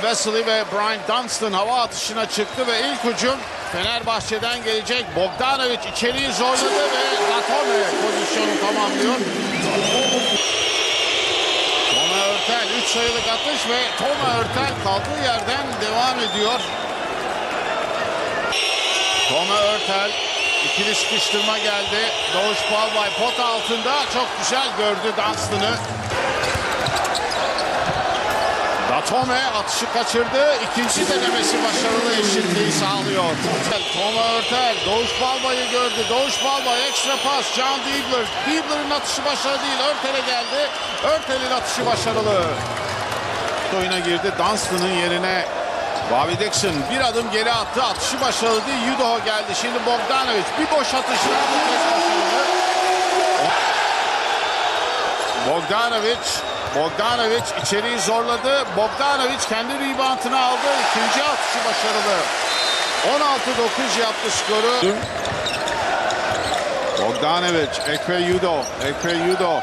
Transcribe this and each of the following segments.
Wesley ve Brian Dunstan hava atışına çıktı ve ilk hücum Fenerbahçe'den gelecek. Bogdanovic içeriği zorladı ve Gatome pozisyonu tamamlıyor. Toma Örtel 3 sayılık atış ve Toma Örtel kaldığı yerden devam ediyor. Toma Örtel ikili sıkıştırma geldi. Doğuş Balbay pot altında çok güzel gördü Dunstan'ı. Datome atışı kaçırdı. İkinci denemesi başarılı eşitliği sağlıyor. Toma Örtel Doğuş Balbay'ı gördü. Doğuş Balbay ekstra pas. John Diebler. Diebler'ın atışı başarılı değil. Örtel'e geldi. Örtel'in atışı başarılı. Oyuna girdi. Dunstan'ın yerine Bobby Dixon bir adım geri attı. Atışı başarılı değil. Yudoho geldi. Şimdi Bogdanovic bir boş atışla. Bogdanovic Bogdanovic içeriği zorladı. Bogdanovic kendi reboundını aldı. İkinci atışı başarılı. 16-9 yaptı skoru. Bogdanovic, Ekve Yudo, Ekve Yudo.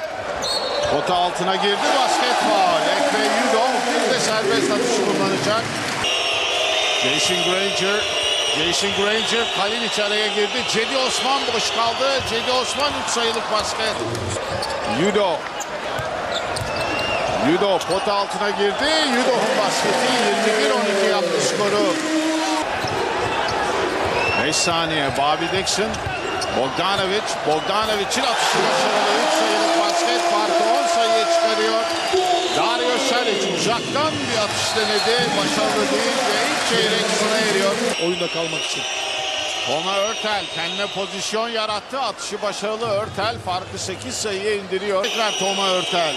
Pota altına girdi basket faul. Ekve Yudo bir de serbest atış kullanacak. Jason Granger, Jason Granger Kalinic araya girdi. Cedi Osman boş kaldı. Cedi Osman 3 sayılık basket. Yudo Yudo pot altına girdi. Yudo'nun basketi 21-12 yaptı skoru. 5 saniye Bobby Dixon. Bogdanovic. Bogdanovic'in atışı başarılı. 3 sayılık basket farkı 10 sayıya çıkarıyor. Dario Saric uzaktan bir atış denedi. Başarılı değil ve ilk çeyrek sona eriyor. oyunda kalmak için. Toma Örtel kendine pozisyon yarattı. Atışı başarılı Örtel farkı 8 sayıya indiriyor. Tekrar Toma Örtel.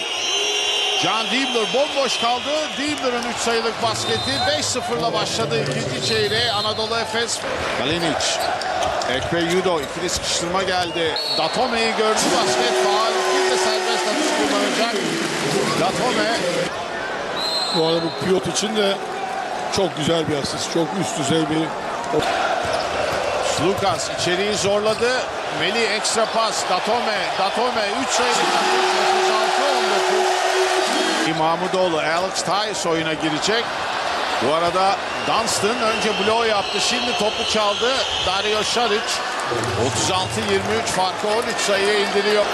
John Diebler bomboş kaldı. Diebler'ın 3 sayılık basketi 5-0'la başladı ikinci çeyreğe Anadolu Efes. Kalinic. Ekpe Yudo ikili sıkıştırma geldi. Datome'yi gördü basket faal. Bir de serbest atış kullanacak. Datome Bu arada bu pivot için de çok güzel bir asist. Çok üst düzey bir Lucas içeriği zorladı. Melih ekstra pas. Datome. Datome 3 sayılık 36-19. Mahmudoğlu, Alex Tyus oyuna girecek. Bu arada Dunstan önce blow yaptı. Şimdi topu çaldı. Dario Saric 36-23 farkı 13 sayıya indiriyor.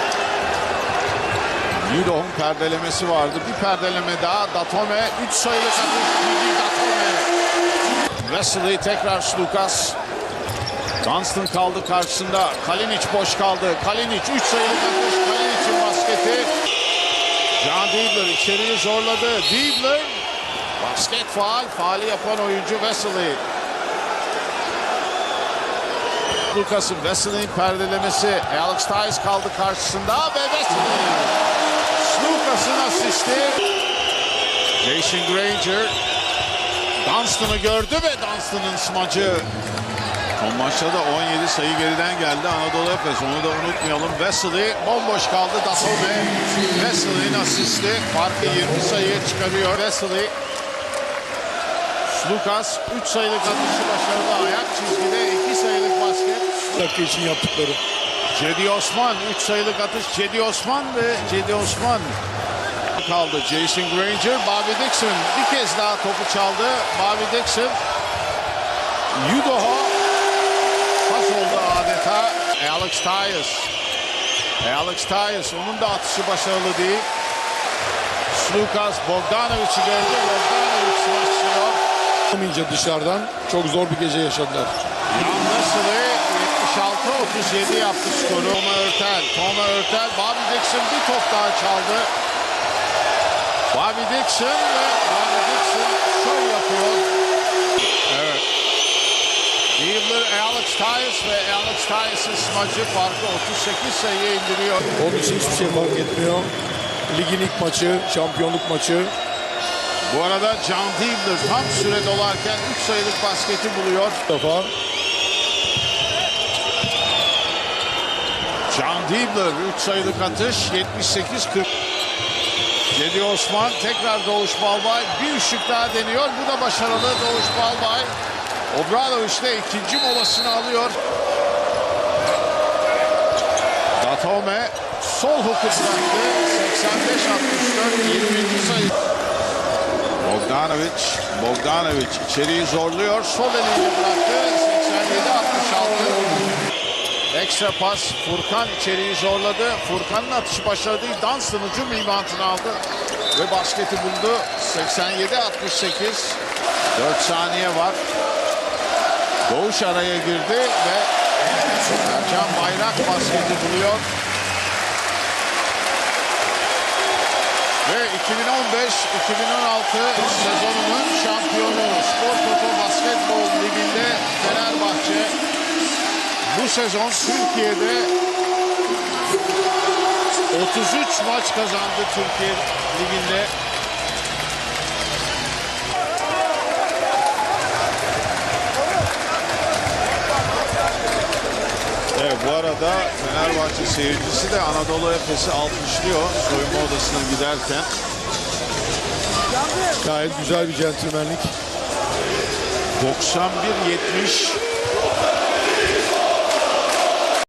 Yudoh'un perdelemesi vardı. Bir perdeleme daha. Datome 3 sayılık atış. Gigi Datome. Wesley tekrar Lucas. Dunstan kaldı karşısında. Kalinic boş kaldı. Kalinic 3 sayılık atış. Kalinic'in basketi. John Diebler içeriği zorladı. Diebler basket faal. Faali yapan oyuncu Wesley. Lucas'ın Wesley'in perdelemesi. Alex Tyus kaldı karşısında ve Wesley. Lucas'ın asisti. Jason Granger. Dunstan'ı gördü ve Dunstan'ın smacı. Son maçta da 17 sayı geriden geldi Anadolu Efes. Onu da unutmayalım. Wesley bomboş kaldı. Datome. Wesley'in asisti. Farkı 20 sayıya çıkarıyor. Wesley. Lucas 3 sayılık atışı başarılı. Ayak çizgide 2 sayılık basket. dakika için yaptıkları. Cedi Osman 3 sayılık atış. Cedi Osman ve Cedi Osman kaldı. Jason Granger, Bobby Dixon bir kez daha topu çaldı. Bobby Dixon. Yudoho adeta. Alex Tyus. Alex Tyus onun da atışı başarılı değil. Slukas Bogdanovic'i geldi. Bogdanovic başlıyor. Olmayınca dışarıdan çok zor bir gece yaşadılar. Yan Wesley 76-37 yaptı skoru. Toma Örtel. Toma Örtel. Bobby Dixon bir top daha çaldı. Bobby Dixon ve Bobby Dixon şov yapıyor. Evet. Diebler, Alex Tyus ve Alex Tyus'ın smacı farkı 38 sayıya indiriyor. Onun için hiçbir şey fark etmiyor. Ligin ilk maçı, şampiyonluk maçı. Bu arada John Diebler tam süre dolarken 3 sayılık basketi buluyor. Defa John Diebler 3 sayılık atış 78-40. Cedi Osman tekrar Doğuş Balbay bir ışık daha deniyor. Bu da başarılı Doğuş Balbay. Obradoviç de ikinci molasını alıyor. Datome sol huku bıraktı. 85-64 20. sayı. Bogdanovic, Bogdanovic içeriği zorluyor. Sol eliyle bıraktı. 87-66. Ekstra pas. Furkan içeriği zorladı. Furkan'ın atışı başladı. Dunstan hücum reboundını aldı. Ve basketi buldu. 87-68. 4 saniye var. Doğuş araya girdi ve Ercan Bayrak basketi buluyor. Ve 2015-2016 sezonunun şampiyonu Spor Toto Basketbol Ligi'nde Fenerbahçe bu sezon Türkiye'de 33 maç kazandı Türkiye Ligi'nde. Evet bu arada Fenerbahçe seyircisi de Anadolu Efes'i alkışlıyor soyunma odasına giderken. Gayet güzel bir centilmenlik. 91-70